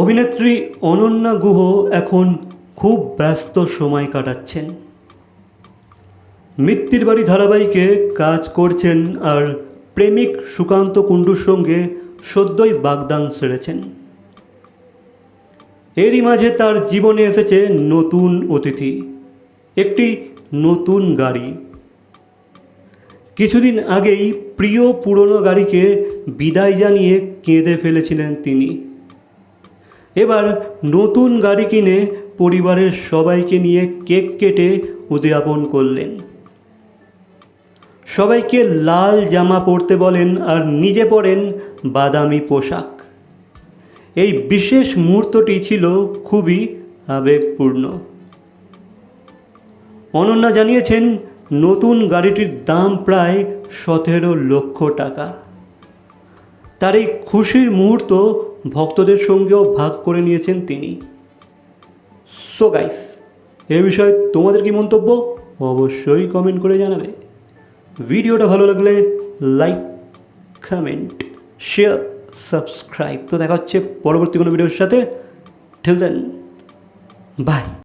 অভিনেত্রী অনন্যা গুহ এখন খুব ব্যস্ত সময় কাটাচ্ছেন। মিত্তির বাড়ি ধারাবাহিকে কাজ করছেন আর প্রেমিক সুকান্ত কুণ্ডুর সঙ্গে সদ্যই বাগদান সেরেছেন। এরই মাঝে তার জীবনে এসেছে নতুন অতিথি, একটি নতুন গাড়ি। কিছুদিন আগেই প্রিয় পুরনো গাড়িকে বিদায় জানিয়ে কেঁদে ফেলেছিলেন তিনি। এবার নতুন গাড়ি কিনে পরিবারের সবাইকে নিয়ে কেক কেটে উদযাপন করলেন। সবাইকে লাল জামা পরতে বলেন আর নিজে পরেন বাদামি পোশাক। এই বিশেষ মুহূর্তটি ছিল খুবই আবেগপূর্ণ। অনন্যা জানিয়েছেন, নতুন গাড়িটির দাম প্রায় সতেরো লক্ষ টাকা। তার এই খুশির মুহূর্ত ভক্তদের সঙ্গেও ভাগ করে নিয়েছেন তিনি। সো গাইস এ বিষয়ে তোমাদের কি মন্তব্য? অবশ্যই কমেন্ট করে জানাবে। ভিডিওটা ভালো লাগলে লাইক কমেন্ট শেয়ার সাবস্ক্রাইব তো দেখা হচ্ছে পরবর্তী কোনো ভিডিওর সাথে। ঠেল দেন বাই